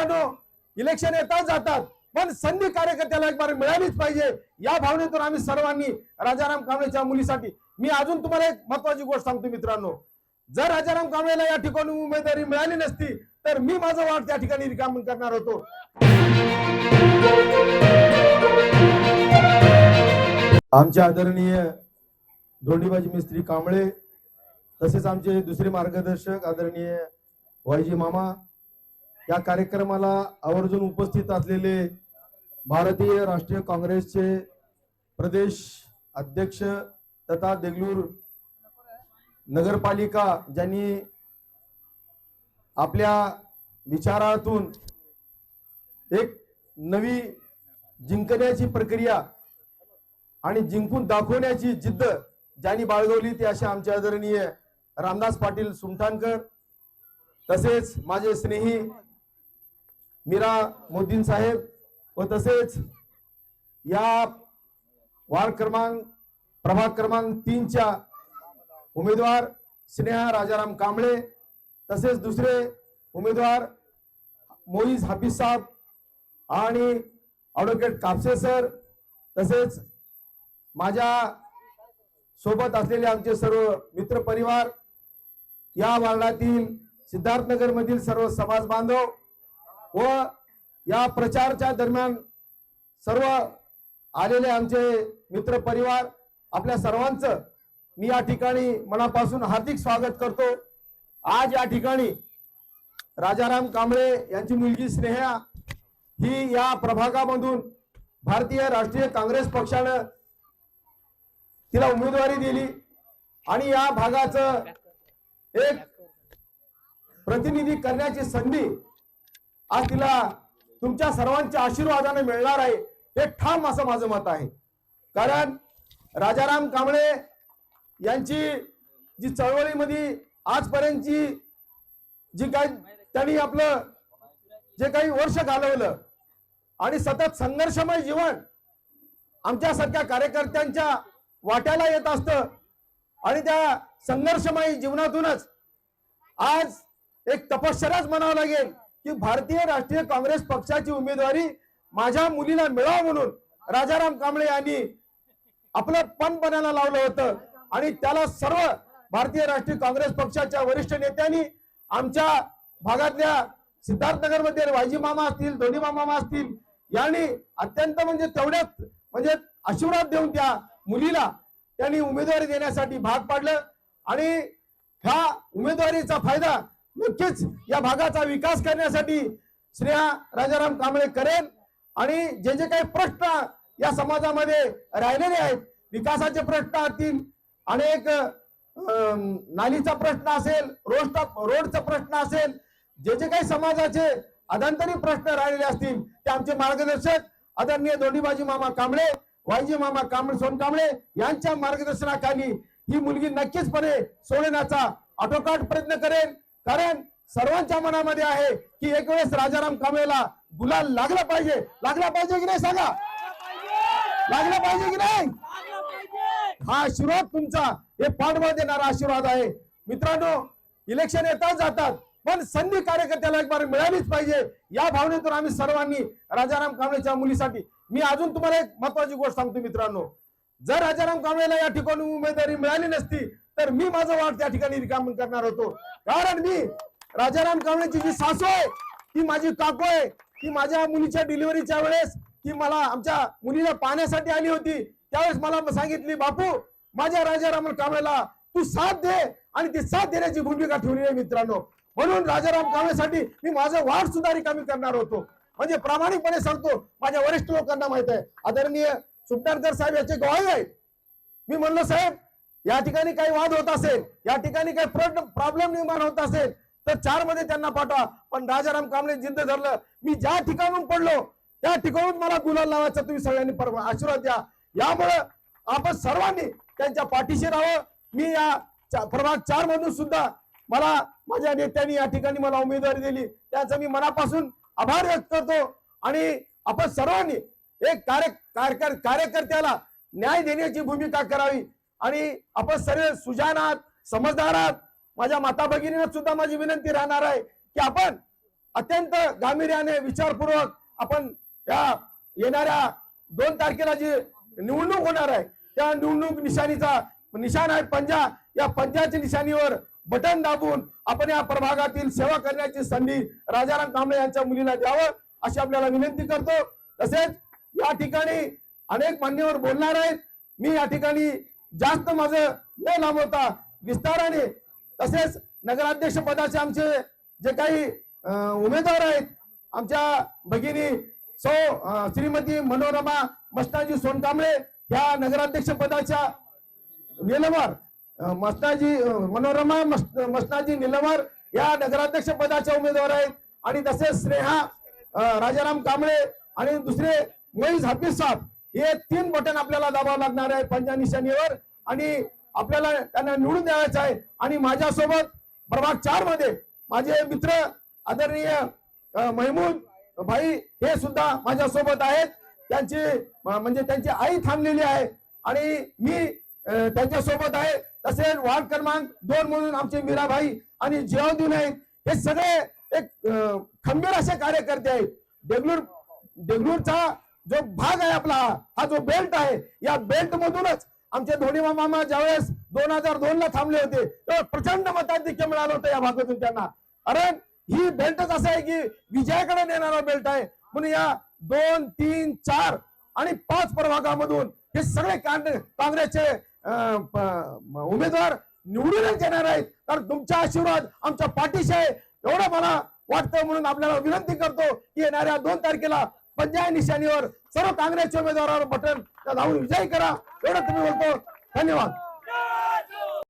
मित्रांनो इलेक्शन येतात जातात. पण संधी कार्यकर्त्याला एक बार मिळालीच पाहिजे. या भावनेतून आम्ही सर्वांनी राजाराम कांबळेच्या मुलीसाठी मी अजून तुम्हाला एक महत्वाची गोष्ट सांगतो मित्रांनो. जर राजाराम कांबळेला या ठिकाणी उमेदवारी मिळाली नसती तर मी माझं वाट त्या ठिकाणी रिकाम करणार होतो. आमचे आदरणीय धोंडीबाजी मिस्त्री कांबळे तसेच आमचे दुसरे मार्गदर्शक आदरणीय वायजी मामा या कार्यक्रमाला आवर्जून उपस्थित असलेले भारतीय राष्ट्रीय काँग्रेसचे प्रदेश अध्यक्ष तथा देगलूर नगरपालिका ज्यांनी आपल्या विचारातून एक नवी जिंकण्याची प्रक्रिया आणि जिंकून दाखवण्याची जिद्द ज्यांनी बाळगवली ती असे आमचे आदरणीय रामदास पाटील सुमठाणकर तसेच माझे स्नेही मीरा मोदीन साहेब व तसेच या वार्ड क्रमांक प्रभाग क्रमांक तीनच्या उमेदवार स्नेहा राजाराम कांबळे तसेच दुसरे उमेदवार मोईज हाफिज साहेब आणि ॲडव्होकेट कापसे सर तसेच माझ्या सोबत असलेले आमचे सर्व मित्र परिवार या वार्डातील सिद्धार्थनगरमधील सर्व समाज बांधव व या प्रचारच्या दरम्यान सर्व आलेले आमचे मित्र परिवार आपल्या सर्वांचं मी या ठिकाणी मनापासून हार्दिक स्वागत करतो. आज या ठिकाणी राजाराम कांबळे यांची मुलगी स्नेहा ही या प्रभागामधून भारतीय राष्ट्रीय काँग्रेस पक्षानं तिला उमेदवारी दिली आणि या भागाचं एक प्रतिनिधी करण्याची संधी आज तिला तुमच्या सर्वांच्या आशीर्वादाने मिळणार आहे हे ठाम असं माझं मत आहे. कारण राजाराम कांबळे यांची जी चळवळीमध्ये आजपर्यंतची जी काही त्यांनी आपलं जे काही वर्ष घालवलं आणि सतत संघर्षमय जीवन आमच्यासारख्या कार्यकर्त्यांच्या वाट्याला येत असतं आणि त्या संघर्षमय जीवनातूनच आज एक तपश्चर्याच म्हणावं लागेल. की भारतीय राष्ट्रीय काँग्रेस पक्षाची उमेदवारी माझ्या मुलीला मिळावं म्हणून राजाराम कांबळे यांनी आपलं पणपणाला लावलं होतं. आणि त्याला सर्व भारतीय राष्ट्रीय काँग्रेस पक्षाच्या वरिष्ठ नेत्यांनी आमच्या भागातल्या सिद्धार्थनगरमध्ये वायजी मामा असतील धोनी मामा असतील यांनी अत्यंत म्हणजे तेवढ्याच म्हणजे आशीर्वाद देऊन त्या मुलीला त्यांनी उमेदवारी देण्यासाठी भाग पाडलं. आणि ह्या उमेदवारीचा फायदा नक्कीच या भागाचा विकास करण्यासाठी श्रेया राजाराम कांबळे करेन आणि जे जे काही प्रश्न या समाजामध्ये राहिलेले आहेत विकासाचे प्रश्न असतील अनेक नालीचा प्रश्न असेल रोड रोडचा प्रश्न असेल जे जे काही समाजाचे अदांतरी प्रश्न राहिलेले असतील ते आमचे मार्गदर्शक आदरणीय दोंडीबाजी मामा कांबळे वायजी मामा कांबळे सोनकांबळे यांच्या मार्गदर्शनाखाली ही मुलगी नक्कीचपणे सोडण्याचा आटोकाट प्रयत्न करेल. कारण सर्वांच्या मनामध्ये आहे की एक वेळेस राजाराम कांबळेला गुलाल लागला पाहिजे. लागला पाहिजे की नाही सांगा? लागला पाहिजे की नाही? हा आशीर्वाद तुमचा. हे पाठबळ देणारा आशीर्वाद आहे. मित्रांनो इलेक्शन येतात जातात पण संधी कार्यकर्त्याला एक बार मिळालीच पाहिजे. या भावनेतून आम्ही सर्वांनी राजाराम कांबळेच्या मुलीसाठी मी अजून तुम्हाला एक महत्वाची गोष्ट सांगतो मित्रांनो. जर राजाराम कांबळेला या ठिकाणी उमेदवारी मिळाली नसती तर मी माझं वाट त्या ठिकाणी रिकामन करणार होतो. कारण मी राजाराम कांबळेची जी सासू आहे ती माझी काकू आहे. ती माझ्या मुलीच्या डिलिव्हरीच्या वेळेस ती मला आमच्या मुलीला पाहण्यासाठी आली होती. त्यावेळेस मला सांगितली बापू माझ्या राजाराम कांबळेला तू साथ दे आणि ती साथ देण्याची भूमिका ठेवली आहे मित्रांनो. म्हणून राजाराम कांबळेसाठी मी माझं वाढ सुद्धा रिकामी करणार होतो. म्हणजे प्रामाणिकपणे सांगतो माझ्या वरिष्ठ लोकांना माहीत आहे. आदरणीय सुपटारकर साहेब याचे गवाही आहेत. मी म्हणलो साहेब या ठिकाणी काही वाद होत असेल या ठिकाणी काही प्रॉब्लेम निर्माण होत असेल तर चारमध्ये त्यांना पाठवा. पण राजाराम कांबळे जिद्द धरलं. मी ज्या ठिकाणून पडलो त्या ठिकाणून मला गुलाल लावायचा तुम्ही सगळ्यांनी आशीर्वाद द्या. यामुळं आपण सर्वांनी त्यांच्या पाठीशी राहावं. मी या प्रभाग चार मधून सुद्धा मला माझ्या नेत्यांनी या ठिकाणी मला उमेदवारी दिली. त्याचा मी मनापासून आभार व्यक्त करतो. आणि आपण सर्वांनी एक कार्य कार्यकर्त्याला न्याय देण्याची भूमिका करावी. आणि आपण सर्व सुजान आहात समजदार आहात माझ्या माता भगिनींना सुद्धा माझी विनंती राहणार आहे की आपण अत्यंत गांभीर्याने विचारपूर्वक आपण या येणाऱ्या दोन तारखेला जी निवडणूक होणार आहे त्या निवडणूक निशाणीचा निशाण आहे पंजा. या पंजाच्या निशाणीवर बटन दाबून आपण या प्रभागातील सेवा करण्याची संधी राजाराम कांबळे यांच्या मुलीला द्यावं अशी आपल्याला विनंती करतो. तसेच या ठिकाणी अनेक मान्यवर बोलणार आहेत. मी या ठिकाणी जास्त माझं न लांबवता विस्ताराने तसेच नगराध्यक्ष पदाचे आमचे जे काही उमेदवार आहेत आमच्या भगिनी सौ श्रीमती मनोरमा मस्ताजी सोनकांबळे या नगराध्यक्ष पदाच्या निलवार मस्ताजी मनोरमा मस्त- मस्ताजी निलवार या नगराध्यक्ष पदाच्या उमेदवार आहेत. आणि तसेच स्नेहा राजाराम कांबळे आणि दुसरे मोईज हाफिज साहेब हे तीन बटन आपल्याला दाबावं लागणार आहे पंजा निशाणीवर. आणि आपल्याला त्यांना निवडून द्यायचं आहे. आणि माझ्यासोबत प्रभाग चारमध्ये माझे मित्र आदरणीय महमूद भाई हे सुद्धा माझ्यासोबत आहेत. त्यांची म्हणजे त्यांची आई थांबलेली आहे. आणि मी त्यांच्यासोबत आहे. तसेच वार्ड क्रमांक दोन म्हणून आमचे मीराबाई आणि जियाउद्दीन आहेत. हे सगळे एक खंबीर असे कार्यकर्ते आहेत. देगलूर देगलूरचा जो भाग आहे आपला हा जो बेल्ट आहे या बेल्ट मधूनच आमचे धोडीमा मामा ज्यावेळेस दोन हजार दोन ला थांबले होते तेव्हा प्रचंड मताधिक्य मिळालं होतं या भागातून त्यांना. कारण ही बेल्टच असं आहे की विजयाकडे नेणारा बेल्ट आहे. म्हणून या दोन तीन चार आणि पाच प्रभागामधून हे सगळे काँग्रेसचे उमेदवार निवडूनच येणार आहेत. कारण तुमचा आशीर्वाद आमच्या पाठीशी आहे. एवढं मला वाटतं म्हणून आपल्याला विनंती करतो की येणाऱ्या दोन तारखेला पंजाब निशाणीवर सर्व काँग्रेसच्या उमेदवारावर बटन दाबून विजयी करा एवढं तुम्ही बोलतो. धन्यवाद.